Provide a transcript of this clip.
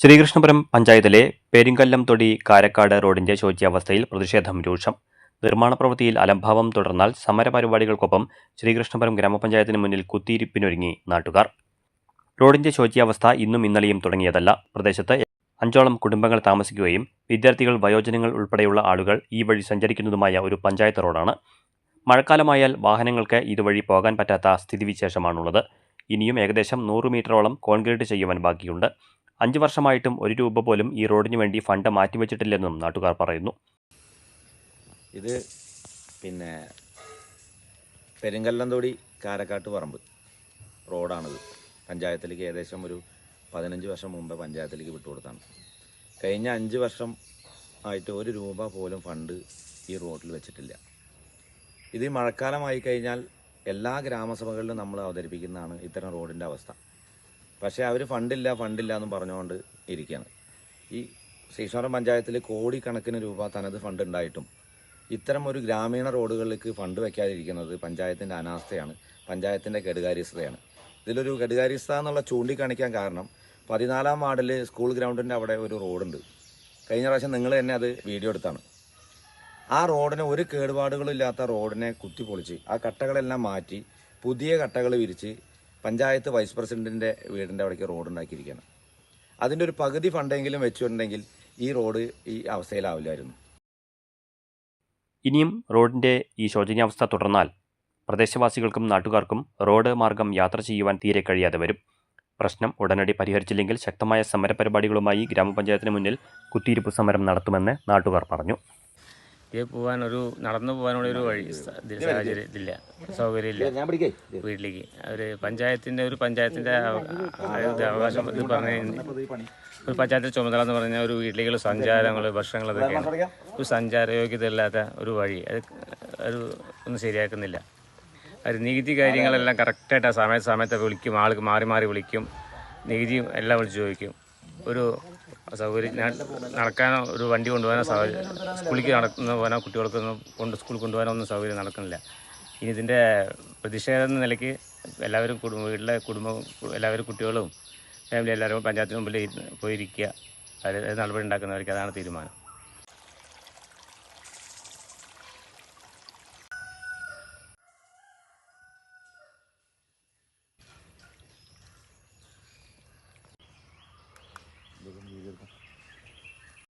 ശ്രീകൃഷ്ണപുരം പഞ്ചായത്തിലെ പെരിങ്കല്ലം തൊടി കാരക്കാട് റോഡിന്റെ ശോച്യാവസ്ഥയിൽ പ്രതിഷേധം രൂക്ഷം. നിർമ്മാണ പ്രവൃത്തിയിൽ അലംഭാവം തുടർന്നാൽ സമരപരിപാടികൾക്കൊപ്പം ശ്രീകൃഷ്ണപുരം ഗ്രാമപഞ്ചായത്തിന് മുന്നിൽ കുത്തിയിരിപ്പിനൊരുങ്ങി നാട്ടുകാർ. റോഡിന്റെ ശോച്യാവസ്ഥ ഇന്നും ഇന്നലെയും തുടങ്ങിയതല്ല. പ്രദേശത്ത് അഞ്ചോളം കുടുംബങ്ങൾ താമസിക്കുകയും വിദ്യാർത്ഥികൾ വയോജനങ്ങൾ ഉൾപ്പെടെയുള്ള ആളുകൾ ഈ വഴി സഞ്ചരിക്കുന്നതുമായ ഒരു പഞ്ചായത്ത് റോഡാണ്. മഴക്കാലമായാൽ വാഹനങ്ങൾക്ക് ഇതുവഴി പോകാൻ പറ്റാത്ത സ്ഥിതിവിശേഷമാണുള്ളത്. ഇനിയും ഏകദേശം നൂറ് മീറ്ററോളം കോൺക്രീറ്റ് ചെയ്യുവാൻ ബാക്കിയുണ്ട്. അഞ്ച് വർഷമായിട്ടും ഒരു രൂപ പോലും ഈ റോഡിന് വേണ്ടി ഫണ്ട് മാറ്റിവെച്ചിട്ടില്ലെന്നും നാട്ടുകാർ പറയുന്നു. ഇത് പിന്നെ പെരുങ്കല്ലന്തോടി കാരക്കാട്ട് പറമ്പ് റോഡാണിത്. പഞ്ചായത്തിലേക്ക് ഏകദേശം ഒരു പതിനഞ്ച് വർഷം മുമ്പ് പഞ്ചായത്തിലേക്ക് വിട്ടുകൊടുത്താണ്. കഴിഞ്ഞ അഞ്ച് വർഷം ആയിട്ട് ഒരു രൂപ പോലും ഫണ്ട് ഈ റോഡിൽ വെച്ചിട്ടില്ല. ഇത് മഴക്കാലമായി കഴിഞ്ഞാൽ എല്ലാ ഗ്രാമസഭകളിലും നമ്മൾ അവതരിപ്പിക്കുന്നതാണ് ഇത്തരം റോഡിന്റെ അവസ്ഥ. പക്ഷേ അവർ ഫണ്ടില്ല ഫണ്ടില്ല എന്ന് പറഞ്ഞുകൊണ്ട് ഇരിക്കുകയാണ് ഈ ശ്രീശ്വരം പഞ്ചായത്തിൽ കോടിക്കണക്കിന് രൂപ തനത് ഫണ്ട് ഉണ്ടായിട്ടും ഇത്തരം ഒരു ഗ്രാമീണ റോഡുകളിലേക്ക് ഫണ്ട് വയ്ക്കാതിരിക്കുന്നത് പഞ്ചായത്തിന്റെ അനാസ്ഥയാണ് പഞ്ചായത്തിന്റെ കെടുകാര്യസ്ഥതയാണ്. ഇതിലൊരു കെടുകാര്യസ്ഥത എന്നുള്ള ചൂണ്ടിക്കാണിക്കാൻ കാരണം പതിനാലാം വാർഡിൽ സ്കൂൾ ഗ്രൗണ്ടിന്റെ അവിടെ ഒരു റോഡുണ്ട്. കഴിഞ്ഞ പ്രാവശ്യം നിങ്ങൾ തന്നെ അത് വീഡിയോ എടുത്താണ്. ആ റോഡിന് ഒരു കേടുപാടുകളില്ലാത്ത റോഡിനെ കുത്തിപ്പൊളിച്ച് ആ കട്ടകളെല്ലാം മാറ്റി പുതിയ കട്ടകൾ വിരിച്ച് പഞ്ചായത്ത് വൈസ് പ്രസിഡന്റിന്റെ വീടിന്റെ അവിടേക്ക് റോഡ് ഉണ്ടാക്കിയിരിക്കുകയാണ് അതിന്റെ ഒരു പകുതി ഫണ്ടെങ്കിലും വെച്ചിട്ടുണ്ടെങ്കിൽ ഈ റോഡ് ഈ അവസ്ഥയിലാവില്ലായിരുന്നു. ഇനിയും റോഡിന്റെ ഈ ശോചനീയാവസ്ഥ തുടർന്നാൽ പ്രദേശവാസികൾക്കും നാട്ടുകാർക്കും റോഡ് മാർഗം യാത്ര ചെയ്യുവാൻ തീരെ കഴിയാതെ വരും. പ്രശ്നം ഉടനടി പരിഹരിച്ചില്ലെങ്കിൽ ശക്തമായ സമരപരിപാടികളുമായി ഗ്രാമപഞ്ചായത്തിന് മുന്നിൽ കുത്തിയിരിപ്പ് സമരം നടത്തുമെന്ന് നാട്ടുകാർ പറഞ്ഞു. ഇത് പോകാൻ ഒരു നടന്നു പോകാനുള്ള ഒരു വഴി സാഹചര്യം ഇതില്ല സൗകര്യമില്ല. വീട്ടിലേക്ക്. ഒരു പഞ്ചായത്തിന്റെ ഒരു പഞ്ചായത്തിന്റെ അവകാശം ഇത് പറഞ്ഞു കഴിഞ്ഞാൽ ഒരു പഞ്ചായത്തിന്റെ ചുമതല എന്ന് പറഞ്ഞാൽ ഒരു വീട്ടിലേക്കുള്ള സഞ്ചാരങ്ങൾ ഭക്ഷണങ്ങൾ അതൊക്കെ ഒരു സഞ്ചാര യോഗ്യത ഇല്ലാത്ത ഒരു വഴി. അത് ഒരു ഒന്നും ശരിയാക്കുന്നില്ല. ഒരു നികുതി കാര്യങ്ങളെല്ലാം കറക്റ്റായിട്ട് ആ സമയത്ത് സമയത്തൊക്കെ വിളിക്കും. ആൾക്ക് മാറി മാറി വിളിക്കും. നികുതിയും എല്ലാം വിളിച്ച് ചോദിക്കും. ഒരു സൗകര്യം നടക്കാനോ ഒരു വണ്ടി കൊണ്ടുപോകാനോ സൗകര്യം സ്കൂളിലേക്ക് നടക്കുന്ന പോകാനോ കുട്ടികൾക്കൊന്നും കൊണ്ട് സ്കൂളിൽ കൊണ്ടുപോകാനോ ഒന്നും സൗകര്യം നടക്കുന്നില്ല. ഇനി ഇതിന്റെ പ്രതിഷേധം എന്ന നിലയ്ക്ക് എല്ലാവരും കുടുംബ വീട്ടിലെ കുടുംബം എല്ലാവരും കുട്ടികളും ഫാമിലി എല്ലാവരും പഞ്ചായത്തിന് മുമ്പിൽ പോയിരിക്കുക. അത് നടപടി ഉണ്ടാക്കുന്നവർക്ക് അതാണ് തീരുമാനം.